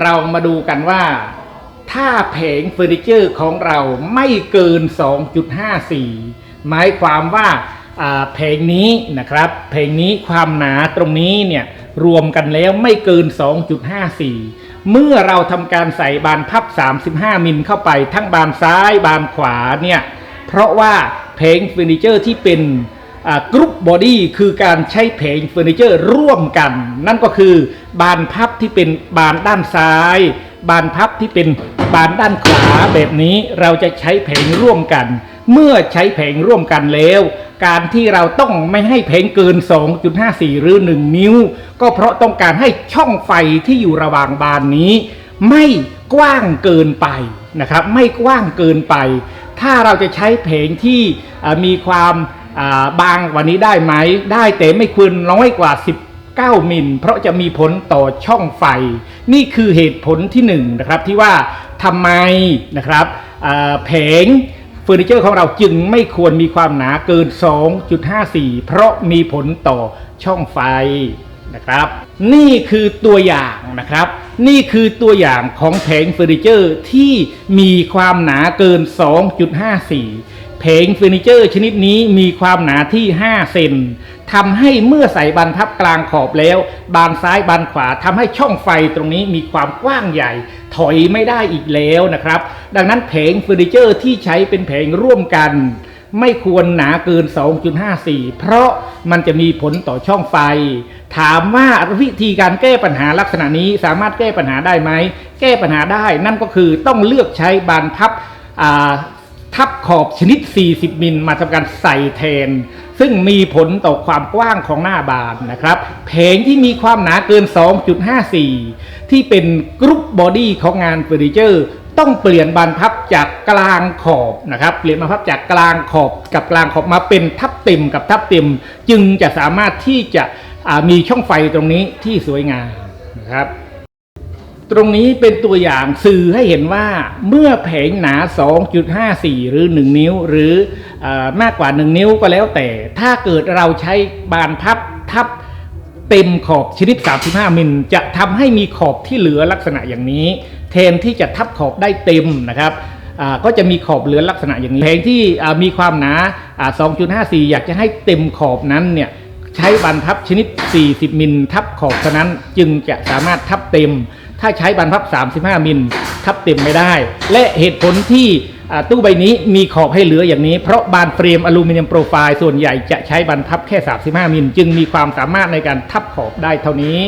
เรามาดูกันว่า ถ้าแผงเฟอร์นิเจอร์ของเราไม่เกิน 2.54 หมายความว่าแผงนี้นะครับแผงนี้ความหนาตรงนี้เนี่ยรวมกันแล้วไม่เกิน 2.54 เมื่อเราทำการใส่บานพับ 35 มิลเข้าไป ทั้งบานซ้ายบานขวาเนี่ยเพราะว่าแผงเฟอร์นิเจอร์ที่เป็น กรุ๊ปบอดี้คือการใช้แผงเฟอร์นิเจอร์ร่วมกัน นั่นก็คือบานพับที่เป็นบานด้านซ้าย บานพับที่เป็นบานด้านขวาแบบนี้เราจะใช้แผงร่วมกัน เมื่อใช้แผงร่วมกันแล้ว การที่เราต้องไม่ให้แผงเกิน 2.54 หรือ 1 นิ้ว ก็เพราะต้องการให้ช่องไฟที่อยู่ระหว่างบานนี้ ไม่กว้างเกินไปนะครับ ไม่กว้างเกินไป ถ้าเราจะใช้แผงที่มีความ บางว่านี้ได้ไหมได้แต่ไม่ควรน้อยกว่า 19 มิล เพราะจะมีผลต่อช่องไฟ นี่คือเหตุผลที่หนึ่งนะครับที่ว่าทำไมนะครับแผงเฟอร์นิเจอร์ของเราจึงไม่ควรมีความหนาเกิน 2.54 เพราะมีผลต่อช่องไฟนะครับ นี่คือตัวอย่างนะครับ นี่คือตัวอย่างของแผงเฟอร์นิเจอร์ที่มีความหนาเกิน 2.54 แผงเฟอร์นิเจอร์ชนิดนี้มีความหนาที่ 5 เซนทำให้เมื่อใส่บานพับกลางขอบแล้ว บานซ้ายบานขวาทำให้ช่องไฟตรงนี้มีความกว้างใหญ่ ถอยไม่ได้อีกแล้วนะครับ ดังนั้นแผงเฟอร์นิเจอร์ที่ใช้เป็นแผงร่วมกันไม่ควรหนาเกิน 2.54 เพราะมันจะมีผลต่อช่องไฟ ถามว่าวิธีการแก้ปัญหาลักษณะนี้สามารถแก้ปัญหาได้ไหม แก้ปัญหาได้นั่นก็คือต้องเลือกใช้บานพับ ทับขอบชนิด 40 มิลมาทำการใส่แทน ซึ่งมีผลต่อความกว้างของหน้าบานนะครับแผงที่มีความหนาเกิน 2.54 ที่เป็นกรุ๊ปบอดี้ของงานเฟอร์นิเจอร์ต้องเปลี่ยนบานพับจากกลางขอบนะครับ เปลี่ยนบานพับจากกลางขอบกับกลางขอบมาเป็นทับเต็มกับทับเต็ม จึงจะสามารถที่จะมีช่องไฟตรงนี้ที่สวยงามนะครับ ตรงนี้เป็นตัวอย่างสื่อให้เห็นว่าเมื่อแผงหนา 2.54 หรือ 1 นิ้ว หรืออมากกว่า 1 นิ้วก็แล้วแต่ ถ้าเกิดเราใช้บานพับทับเต็มขอบชนิด 35 มิล จะทำให้มีขอบที่เหลือลักษณะอย่างนี้ แทนที่จะทับขอบได้เต็มนะครับก็จะมีขอบเหลือลักษณะอย่างนี้แผงที่มีความหนาอ่า2.54 อยากจะให้เต็มขอบนั้นเนี่ยใช้บรรทับชนิด 40 มิลทับขอบเท่านั้นจึงจะสามารถทับเต็ม ถ้าใช้บรรทับ 35 มิลทับเต็มไม่ได้ และเหตุผลที่ตู้ใบนี้มีขอบให้เหลืออย่างนี้ เพราะบานเฟรมอลูมิเนียมโปรไฟล์ส่วนใหญ่จะใช้บรรทับแค่ 35 มิลจึงมีความสามารถในการทับขอบได้เท่านี้